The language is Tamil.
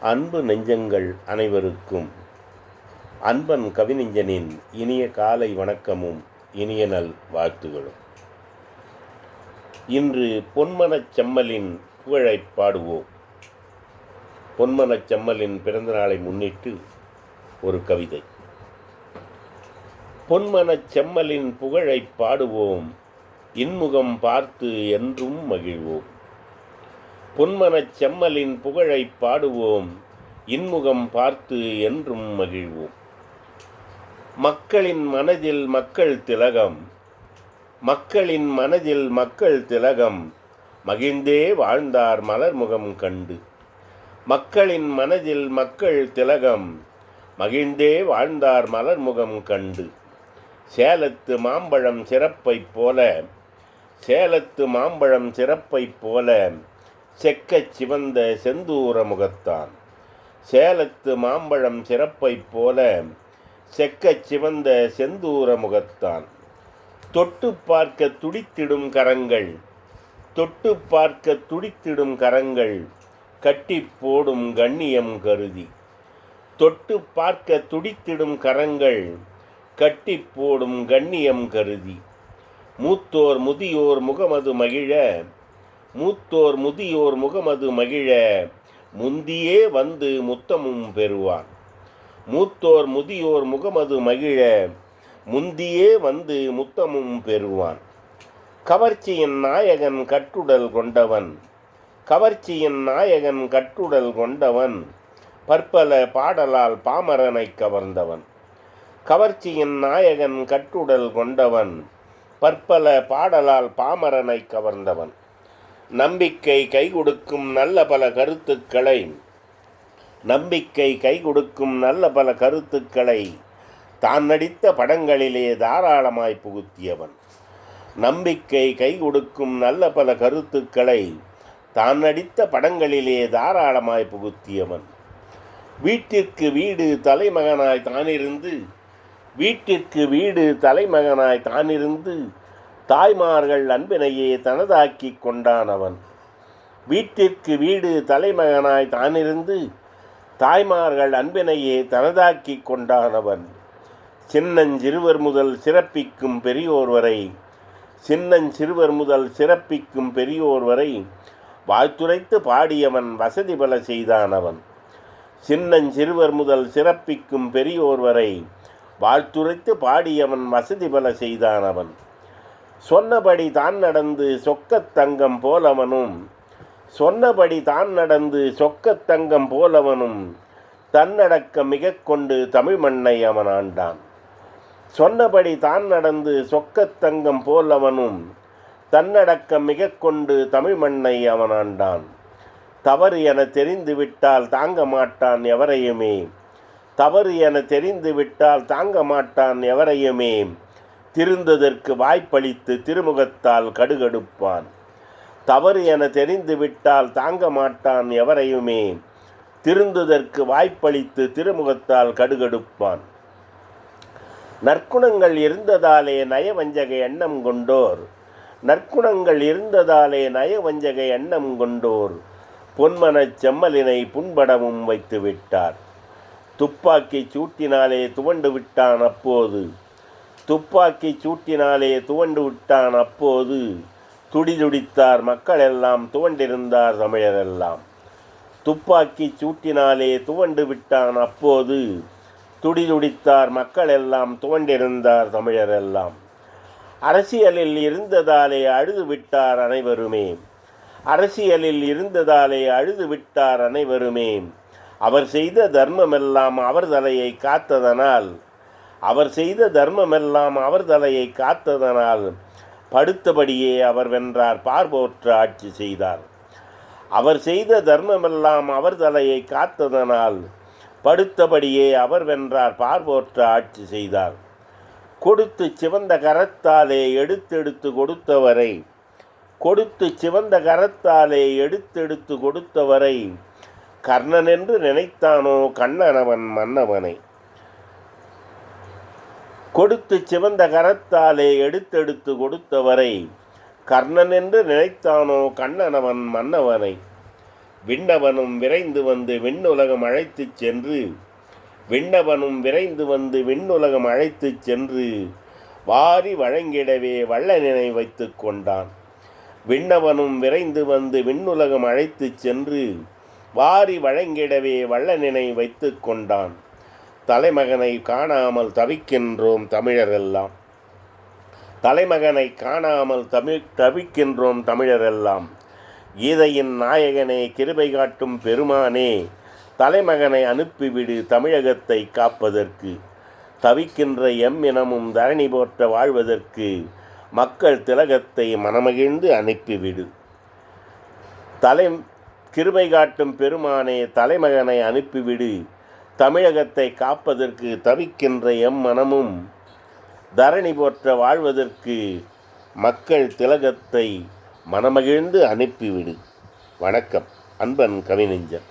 அன்பு நெஞ்சங்கள் அனைவருக்கும் அன்பன் கவிநெஞ்சனின் இனிய காலை வணக்கமும் இனிய நல் வாழ்த்துகளும். இன்று பொன்மனச் செம்மலின் புகழைப் பாடுவோம். பொன்மனச் செம்மலின் பிறந்தநாளை முன்னிட்டு ஒரு கவிதை. பொன்மனச் செம்மலின் புகழைப் பாடுவோம் இன்முகம் பார்த்து என்றும் மகிழ்வோம். பொன்மனச் செம்மலின் புகழைப் பாடுவோம் இன்முகம் பார்த்து என்றும் மகிழ்வோம். மக்களின் மனதில் மக்கள் திலகம் மக்களின் மனதில் மக்கள் திலகம் மகிழ்ந்தே வாழ்ந்தார் மலர்முகம் கண்டு. மக்களின் மனதில் மக்கள் திலகம் மகிழ்ந்தே வாழ்ந்தார் மலர்முகம் கண்டு. சேலத்து மாம்பழம் சிறப்பைப் போல சேலத்து மாம்பழம் சிறப்பைப் போல செக்கச் சிவந்த செந்தூர முகத்தான். சேலத்து மாம்பழம் சிறப்பைப் போல செக்கச் சிவந்த செந்தூர முகத்தான். தொட்டு பார்க்க துடித்திடும் கரங்கள் தொட்டு பார்க்க துடித்திடும் கரங்கள் கட்டி போடும் கண்ணியம் கருதி. தொட்டு பார்க்க துடித்திடும் கரங்கள் கட்டி போடும் கண்ணியம் கருதி. மூத்தோர் முதியோர் முகமது மகிழ மூத்தோர் முதியோர் முகமது மகிழ முந்தியே வந்து முத்தமும் பெறுவான். மூத்தோர் முதியோர் முகமது மகிழ முந்தியே வந்து முத்தமும் பெறுவான். கவர்ச்சியின் நாயகன் கட்டுடல் கொண்டவன். கவர்ச்சியின் நாயகன் கட்டுடல் கொண்டவன். பற்பல பாடலால் பாமரனை கவர்ந்தவன். கவர்ச்சியின் நாயகன் கட்டுடல் கொண்டவன். பற்பல பாடலால் பாமரனை கவர்ந்தவன். நம்பிக்கை கை கொடுக்கும் நல்ல பல கருத்துக்களை. நம்பிக்கை கை கொடுக்கும் நல்ல பல கருத்துக்களை தான் நடித்த படங்களிலே தாராளமாய் புகுத்தியவன். நம்பிக்கை கை கொடுக்கும் நல்ல பல கருத்துக்களை தான் நடித்த படங்களிலே தாராளமாய் புகுத்தியவன். வீட்டிற்கு வீடு தலைமகனாய் தானிருந்து வீட்டிற்கு வீடு தலைமகனாய் தானிருந்து தாய்மார்கள் அன்பினையே தனதாக்கி கொண்டான் அவன். வீட்டிற்கு வீடு தலைமகனாய் தானிருந்து தாய்மார்கள் அன்பினையே தனதாக்கி கொண்டானவன் சின்னஞ்சிறுவர் முதல் சிறப்பிக்கும் பெரியோர் வரை சின்னஞ்சிறுவர் முதல் சிறப்பிக்கும் பெரியோர் வரை வாழ்த்துரைத்து பாடியவன் வசதி பல செய்தானவன் சின்னஞ்சிறுவர் முதல் சிறப்பிக்கும் பெரியோர் வரை வாழ்த்துரைத்து பாடியவன் வசதி பல செய்தானவன் சொன்னபடி தான் நடந்து சொக்கத் தங்கம் போலவனும் சொன்னபடி தான் நடந்து சொக்கத் தங்கம் போலவனும் தன்னடக்கம் மிக கொண்டு தமிழ் மண்ணை அவன் ஆண்டான். சொன்னபடி தான் நடந்து சொக்கத் தங்கம் போலவனும் தன்னடக்கம் மிக கொண்டு தமிழ் மண்ணை அவன் ஆண்டான். தவறு என தெரிந்து விட்டால் தாங்க மாட்டான் எவரையுமே. தவறு என தெரிந்து விட்டால் தாங்க மாட்டான் எவரையுமே. திருந்ததற்கு வாய்ப்பளித்து திருமுகத்தால் கடுகடுப்பான். தவறு என தெரிந்து விட்டால் தாங்க மாட்டான் எவரையுமே. திருந்துதற்கு வாய்ப்பளித்து திருமுகத்தால் கடுகடுப்பான். நற்குணங்கள் இருந்ததாலே நயவஞ்சக எண்ணம் கொண்டோர். நற்குணங்கள் இருந்ததாலே நயவஞ்சக எண்ணம் கொண்டோர். பொன்மனச் செம்மலினை புண்படமும் வைத்து விட்டார் துப்பாக்கி சூட்டினாலே துவண்டு விட்டான் அப்போது. துப்பாக்கி சூட்டினாலே துவண்டு விட்டான் அப்போது. துடிதுடித்தார் மக்கள் எல்லாம் துவண்டிருந்தார் தமிழரெல்லாம். துப்பாக்கி சூட்டினாலே துவண்டு விட்டான் அப்போது. துடிதுடித்தார் மக்கள் எல்லாம் துவண்டிருந்தார் தமிழரெல்லாம். அரசியலில் இருந்ததாலே அழுது விட்டார் அனைவருமே. அரசியலில் இருந்ததாலே அழுது விட்டார் அனைவருமே. அவர் செய்த தர்மமெல்லாம் அவர் தலையை காத்ததனால் அவர் செய்த தர்மமெல்லாம் அவர் தலையை காத்ததனால் படுத்தபடியே அவர் வென்றார் பார்போற்ற ஆட்சி செய்தார். அவர் செய்த தர்மமெல்லாம் அவர் தலையை காத்ததனால் படுத்தபடியே அவர் வென்றார் பார்போற்ற ஆட்சி செய்தார். கொடுத்து சிவந்த கரத்தாலே எடுத்தெடுத்து கொடுத்தவரை கொடுத்து சிவந்த கரத்தாலே எடுத்தெடுத்து கொடுத்தவரை கர்ணன் என்று நினைத்தானோ கண்ணனவன் மன்னவனை? கொடுத்து சிவந்த கரத்தாலே எடுத்தெடுத்து கொடுத்தவரை கர்ணன் என்று நினைத்தானோ கண்ணனவன் மன்னவனை? விண்ணவனும் விரைந்து வந்து விண்ணுலகம் அழைத்துச் சென்று விண்ணவனும் விரைந்து வந்து விண்ணுலகம் அழைத்துச் சென்று வாரி வழங்கிடவே வள்ளனினை வைத்து கொண்டான். விண்ணவனும் விரைந்து வந்து விண்ணுலகம் அழைத்துச் சென்று வாரி வழங்கிடவே வள்ளனினை வைத்து கொண்டான். தலைமகனை காணாமல் தவிக்கின்றோம் தமிழரெல்லாம். தலைமகனை காணாமல் தமிழ் தவிக்கின்றோம் தமிழரெல்லாம். கீதையின் நாயகனே கிருபை காட்டும் பெருமானே தலைமகனை அனுப்பிவிடு தமிழகத்தை காப்பதற்கு. தவிக்கின்ற எம் இனமும் தரணி போற்ற வாழ்வதற்கு மக்கள் திலகத்தை மனமகிழ்ந்து அனுப்பிவிடு. தலை கிருபை காட்டும் பெருமானே தலைமகனை அனுப்பிவிடு. தமிழகத்தை காப்பதற்கு தவிக்கின்ற எம் மனமும் தரணி போற்ற வாழ்வதற்கு மக்கள் திலகத்தை மனமகிழ்ந்து அனுப்பிவிடு. வணக்கம். அன்பன் கவிநெஞ்சன்.